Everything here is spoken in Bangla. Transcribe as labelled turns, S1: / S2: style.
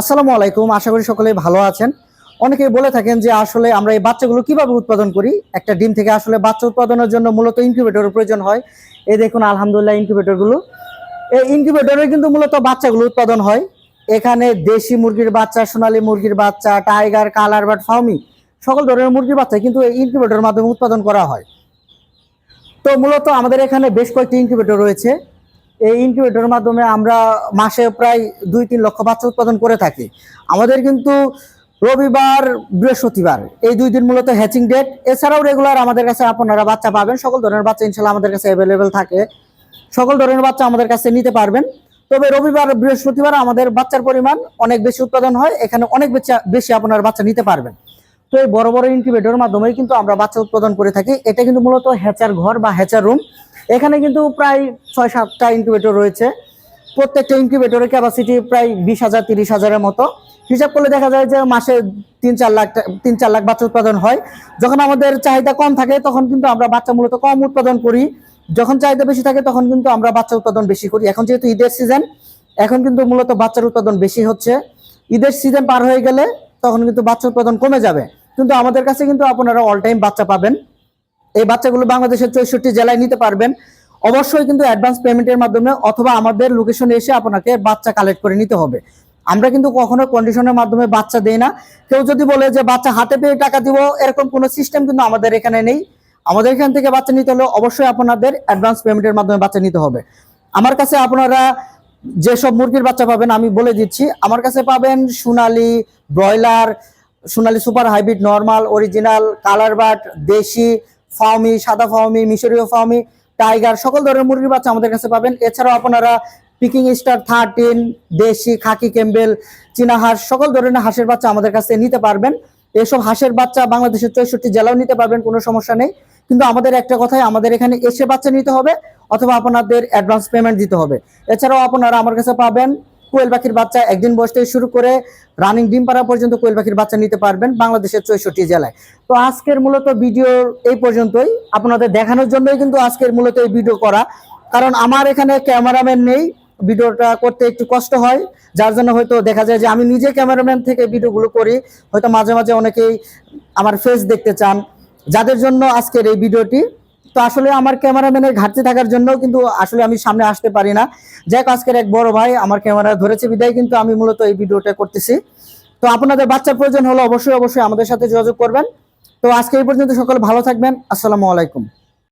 S1: আসসালামু আলাইকুম, আশা করি সকলেই ভালো আছেন। অনেকে বলে থাকেন যে আসলে আমরা এই বাচ্চাগুলো কীভাবে উৎপাদন করি? একটা ডিম থেকে আসলে বাচ্চা উৎপাদনের জন্য মূলত ইনকিউবেটরের প্রয়োজন হয়। এই দেখুন, আলহামদুলিল্লাহ ইনকিউবেটরগুলো এই ইনকিউবেটরে কিন্তু মূলত বাচ্চাগুলো উৎপাদন হয়। এখানে দেশি মুরগির বাচ্চা, সোনালী মুরগির বাচ্চা, টাইগার কালার বাট ফাউমি, সকল ধরনের মুরগির বাচ্চা কিন্তু এই ইনকিউবেটরের মাধ্যমে উৎপাদন করা হয়। তো মূলত আমাদের এখানে বেশ কয়েকটি ইনকিউবেটর রয়েছে। এই ইনকিউবেটরের মাধ্যমে আমরা মাসে প্রায় দুই, তিন লক্ষ বাচ্চা উৎপাদন করে থাকি। আমাদের কিন্তু রবিবার, বৃহস্পতিবার, এই দুই দিন মূলত হ্যাচিং ডেট এছাড়াও রেগুলার আমাদের কাছে আপনারা বাচ্চা পাবেন, সকল ধরনের বাচ্চা ইনশাল্লাহ আমাদের কাছে অ্যাভেলেবেল থাকে। সকল ধরনের বাচ্চা আমাদের কাছে নিতে পারবেন। তবে রবিবার, বৃহস্পতিবার আমাদের বাচ্চার পরিমাণ অনেক বেশি উৎপাদন হয়, এখানে অনেক বেশি বেশি আপনার বাচ্চা নিতে পারবেন। তো এই বড় বড় ইনকিউবেটরের মাধ্যমেই কিন্তু আমরা বাচ্চা উৎপাদন করে থাকি। এটা কিন্তু মূলত হ্যাচার ঘর বা হ্যাচার রুম এখানে কিন্তু প্রায় ছয় সাতটা ইনকিউবেটর রয়েছে। প্রত্যেকটা ইনকিউবেটরের ক্যাপাসিটি প্রায় বিশ হাজার, তিরিশ হাজারের মতো। হিসাব করলে দেখা যায় যে মাসে তিন, চার লাখ, তিন, চার লাখ বাচ্চা উৎপাদন হয়। যখন আমাদের চাহিদা কম থাকে, তখন কিন্তু আমরা বাচ্চা মূলত কম উৎপাদন করি। যখন চাহিদা বেশি থাকে, তখন কিন্তু আমরা বাচ্চা উৎপাদন বেশি করি। এখন যেহেতু ঈদের সিজন এখন কিন্তু মূলত বাচ্চার উৎপাদন বেশি হচ্ছে। ঈদের সিজন পার হয়ে গেলে তখন কিন্তু বাচ্চা উৎপাদন কমে যাবে। কিন্তু আমাদের কাছে কিন্তু আপনারা অল টাইম বাচ্চা পাবেন। এই বাচ্চাগুলো বাংলাদেশের চৌষট্টি জেলায় নিতে পারবেন। অবশ্যই কিন্তু অ্যাডভান্স পেমেন্টের মাধ্যমে অথবা আমাদের লোকেশনে এসে আপনাকে বাচ্চা কালেক্ট করে নিতে হবে। আমরা কিন্তু কখনো কন্ডিশনের মাধ্যমে বাচ্চা দেই না। কেউ যদি বলে যে, বাচ্চা হাতে পেয়ে টাকা দিব, এরকম কোনো সিস্টেম কিন্তু আমাদের এখানে নেই। আমাদের এখান থেকে বাচ্চা নিতে হলে অবশ্যই আপনাদের অ্যাডভান্স পেমেন্টের মাধ্যমে বাচ্চা নিতে হবে। আমার কাছে আপনারা যেসব মুরগির বাচ্চা পাবেন, আমি বলে দিচ্ছি। আমার কাছে পাবেন Sonali broiler, Sonali super hybrid normal original colour but desi ফাউমি সাদা ফাউমি মিশরীয় ফাউমি টাইগার, সকল ধরনের মুরগির বাচ্চা আমাদের কাছে পাবেন। এছাড়াও আপনারা পিকিং স্টার, থার্টিন, দেশি, খাকি ক্যাম্বেল, চীনা হাঁস, সকল ধরনের হাঁসের বাচ্চা আমাদের কাছে নিতে পারবেন। এসব হাঁসের বাচ্চা বাংলাদেশের চৌষট্টি জেলাও নিতে পারবেন, কোনো সমস্যা নেই। কিন্তু আমাদের একটা কথাই, আমাদের এখানে এসে বাচ্চা নিতে হবে, অথবা আপনাদের অ্যাডভান্স পেমেন্ট দিতে হবে। এছাড়াও আপনারা আমার কাছে পাবেন কোয়েল পাখির বাচ্চা একদিন বয়স থেকে শুরু করে রানিং ডিম পাড়া পর্যন্ত কোয়েল পাখির বাচ্চা নিতে পারবেন বাংলাদেশের চৌষট্টি জেলায়। তো আজকের মূলত ভিডিও এই পর্যন্তই। আপনাদের দেখানোর জন্যই কিন্তু আজকের মূলত এই ভিডিও করা। কারণ আমার এখানে ক্যামেরাম্যান নেই ভিডিওটা করতে একটু কষ্ট হয়। যার জন্য হয়তো দেখা যায় যে আমি নিজে ক্যামেরাম্যান থেকে ভিডিওগুলো করি। হয়তো মাঝে মাঝে অনেকেই আমার ফেস দেখতে চান। যাদের জন্য আজকের এই ভিডিওটি তো আসলে আমার ক্যামেরাম্যানের ঘাটতি থাকার জন্য কিন্তু আসলে আমি সামনে আসতে পারি না। যাই আজকের এক বড় ভাই আমার ক্যামেরা ধরেছে, বিদায় কিন্তু আমি মূলত এই ভিডিওটা করতেছি। তো আপনাদের বাচ্চার প্রয়োজন হলে অবশ্যই অবশ্যই আমাদের সাথে যোগাযোগ করবেন। তো আজকে এই পর্যন্ত সকলে ভালো থাকবেন। আসসালামু আলাইকুম।